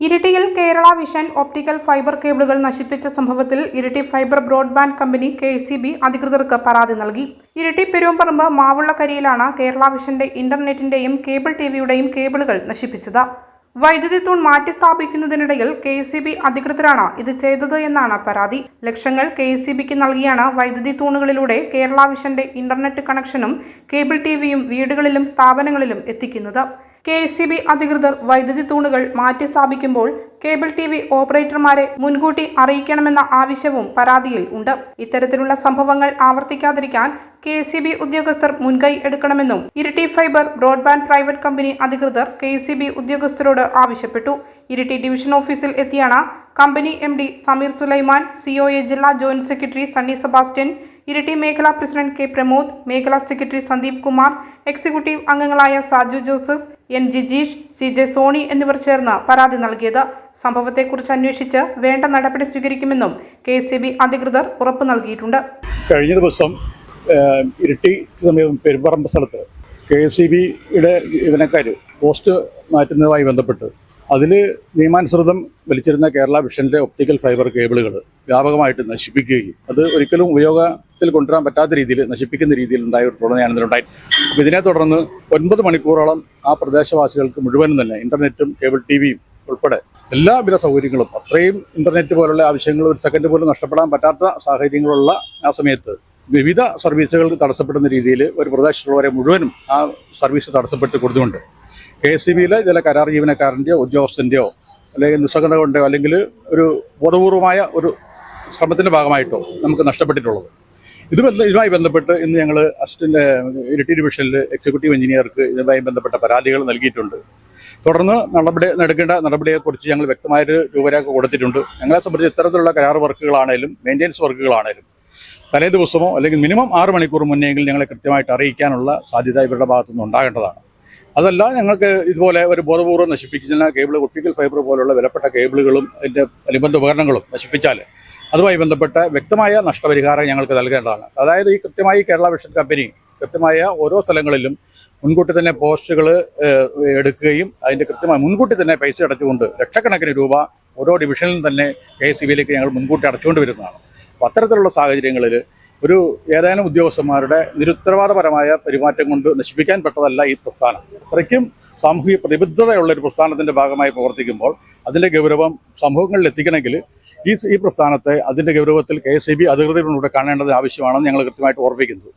ഇരിട്ടിയിൽ Kerala vision optical fibre കേബിളുകൾ നശിപ്പിച്ച സംഭവത്തിൽ Iritty fibre broadband company K അധികൃതർക്ക് പരാതി നൽകി. ഇരിട്ടി പെരുമ്പറമ്പ് മാവുള്ളക്കരിയിലാണ് കേരള വിഷന്റെ ഇന്റർനെറ്റിന്റെയും കേബിൾ ടിവിയുടെയും കേബിളുകൾ നശിപ്പിച്ചത്. വൈദ്യുതി തൂൺ മാറ്റി സ്ഥാപിക്കുന്നതിനിടയിൽ കെ സി ബി അധികൃതരാണ് ഇത് ചെയ്തത് എന്നാണ് പരാതി. ലക്ഷങ്ങൾ കെ സി ബിക്ക് നൽകിയാണ് വൈദ്യുതി തൂണുകളിലൂടെ കേരള വിഷന്റെ ഇന്റർനെറ്റ് കണക്ഷനും കേബിൾ ടിവിയും വീടുകളിലും സ്ഥാപനങ്ങളിലും എത്തിക്കുന്നത്. കെ എസ് സി ബി അധികൃതർ വൈദ്യുതി തൂണുകൾ മാറ്റി സ്ഥാപിക്കുമ്പോൾ കേബിൾ ടി വി ഓപ്പറേറ്റർമാരെ മുൻകൂട്ടി അറിയിക്കണമെന്ന ആവശ്യവും പരാതിയിൽ ഉണ്ട്. ഇത്തരത്തിലുള്ള സംഭവങ്ങൾ ആവർത്തിക്കാതിരിക്കാൻ കെ സി ബി ഉദ്യോഗസ്ഥർ മുൻകൈ എടുക്കണമെന്നും Iritty fibre broadband private company അധികൃതർ കെ സി ബി ഉദ്യോഗസ്ഥരോട് ആവശ്യപ്പെട്ടു. ഇരിട്ടി ഡിവിഷൻ ഓഫീസിൽ എത്തിയാണ് company M D Sameer Sulaiman C O A ജില്ലാ ജോയിന്റ് സെക്രട്ടറി സണ്ണി സെബാസ്റ്റ്യൻ ഇരിട്ടി മേഖലാ പ്രസിഡന്റ് കെ പ്രമോദ് മേഖലാ സെക്രട്ടറി സന്ദീപ് കുമാർ എക്സിക്യൂട്ടീവ് അംഗങ്ങളായ Saju Joseph N Jijeesh C J Sony എന്നിവർ ചേർന്ന് പരാതി നൽകിയത്. സംഭവത്തെക്കുറിച്ച് അന്വേഷിച്ച് വേണ്ട നടപടി സ്വീകരിക്കുമെന്നും കെ അധികൃതർ ഉറപ്പു നൽകിയിട്ടുണ്ട്. കഴിഞ്ഞ ദിവസം ഇരട്ടി സമീപം പെരുമ്പറമ്പ് സ്ഥലത്ത് കെ എസ് സി ബിയുടെ ജീവനക്കാർ പോസ്റ്റ് മാറ്റുന്നതുമായി ബന്ധപ്പെട്ട് അതിൽ നിയമാനുസൃതം വലിച്ചിരുന്ന കേരള വിഷന്റെ ഒപ്റ്റിക്കൽ ഫൈബർ കേബിളുകൾ വ്യാപകമായിട്ട് നശിപ്പിക്കുകയും അത് ഒരിക്കലും ഉപയോഗത്തിൽ കൊണ്ടുവരാൻ പറ്റാത്ത രീതിയിൽ നശിപ്പിക്കുന്ന രീതിയിൽ ഉണ്ടായ ഒരു പ്രവണതയാണ് ഇതിനുണ്ടായി അപ്പോൾ ഇതിനെ തുടർന്ന് ഒൻപത് മണിക്കൂറോളം ആ പ്രദേശവാസികൾക്ക് മുഴുവനും തന്നെ ഇന്റർനെറ്റും കേബിൾ ടി വിയും ഉൾപ്പെടെ എല്ലാവിധ സൗകര്യങ്ങളും അത്രയും ഇന്റർനെറ്റ് പോലുള്ള ആവശ്യങ്ങൾ ഒരു സെക്കൻഡ് പോലും നഷ്ടപ്പെടാൻ പറ്റാത്ത സാഹചര്യങ്ങളുള്ള ആ സമയത്ത് വിവിധ സർവീസുകൾക്ക് തടസ്സപ്പെടുന്ന രീതിയിൽ ഒരു പ്രദേശത്തുള്ളവരെ മുഴുവനും ആ സർവീസ് തടസ്സപ്പെട്ട് കൊടുത്തുകൊണ്ട് കെ എസ് സി ബിയിലെ ചില കരാർ ജീവനക്കാരന്റെയോ ഉദ്യോഗസ്ഥന്റെയോ അല്ലെങ്കിൽ നിസ്സംഗത കൊണ്ടോ അല്ലെങ്കിൽ ഒരു ബോധപൂർവമായ ഒരു ശ്രമത്തിന്റെ ഭാഗമായിട്ടോ നമുക്ക് നഷ്ടപ്പെട്ടിട്ടുള്ളത്. ഇത് ഇതുമായി ബന്ധപ്പെട്ട് ഇന്ന് ഞങ്ങൾ അസിസ്റ്റന്റ് ഇരട്ടി ഡിവിഷനിൽ എക്സിക്യൂട്ടീവ് എഞ്ചിനീയർക്ക് ഇതുമായി ബന്ധപ്പെട്ട പരാതികൾ നൽകിയിട്ടുണ്ട്. തുടർന്ന് നടപടി എടുക്കേണ്ട നടപടിയെക്കുറിച്ച് ഞങ്ങൾ വ്യക്തമായൊരു രൂപരേഖ കൊടുത്തിട്ടുണ്ട്. ഞങ്ങളെ സംബന്ധിച്ച് ഇത്തരത്തിലുള്ള കരാർ വർക്കുകളാണേലും മെയിന്റെനൻസ് വർക്കുകളാണേലും തലേ ദിവസമോ അല്ലെങ്കിൽ മിനിമം ആറ് മണിക്കൂർ മുന്നെങ്കിൽ ഞങ്ങളെ കൃത്യമായിട്ട് അറിയിക്കാനുള്ള സാധ്യത ഇവരുടെ ഭാഗത്തുനിന്ന് ഉണ്ടാകേണ്ടതാണ്. അതല്ല ഞങ്ങൾക്ക് ഇതുപോലെ ഒരു ബോധപൂർവം നശിപ്പിക്കുന്ന കേബിൾ ഒപ്റ്റിക്കൽ ഫൈബർ പോലുള്ള വിലപ്പെട്ട കേബിളുകളും അതിന്റെ അനുബന്ധ ഉപകരണങ്ങളും നശിപ്പിച്ചാൽ അതുമായി ബന്ധപ്പെട്ട് വ്യക്തമായ നഷ്ടപരിഹാരം ഞങ്ങൾക്ക് നൽകേണ്ടതാണ്. അതായത് ഈ കൃത്യമായി കേരള വിഷൻ കമ്പനി കൃത്യമായ ഓരോ സ്ഥലങ്ങളിലും മുൻകൂട്ടി തന്നെ പോസ്റ്റുകൾ എടുക്കുകയും അതിന്റെ കൃത്യമായി മുൻകൂട്ടി തന്നെ പൈസ അടച്ചുകൊണ്ട് ലക്ഷക്കണക്കിന് രൂപ ഓരോ ഡിവിഷനിലും തന്നെ കെ എസ് ഞങ്ങൾ മുൻകൂട്ടി അടച്ചുകൊണ്ട് വരുന്നതാണ്. അപ്പം അത്തരത്തിലുള്ള സാഹചര്യങ്ങളിൽ ഒരു ഏതാനും ഉദ്യോഗസ്ഥന്മാരുടെ നിരുത്തരവാദപരമായ പെരുമാറ്റം കൊണ്ട് നശിപ്പിക്കാൻ പെട്ടതല്ല ഈ പ്രസ്ഥാനം. അത്രയ്ക്കും സാമൂഹിക പ്രതിബദ്ധതയുള്ള ഒരു പ്രസ്ഥാനത്തിന്റെ ഭാഗമായി പ്രവർത്തിക്കുമ്പോൾ അതിന്റെ ഗൗരവം സമൂഹങ്ങളിൽ എത്തിക്കണമെങ്കിൽ ഈ ഈ പ്രസ്ഥാനത്തെ അതിന്റെ ഗൗരവത്തിൽ കെ എസ് സി ബി അധികൃതരുടെ കാണേണ്ടത് ആവശ്യമാണെന്ന് ഞങ്ങൾ കൃത്യമായിട്ട് ഓർമ്മിക്കുന്നത്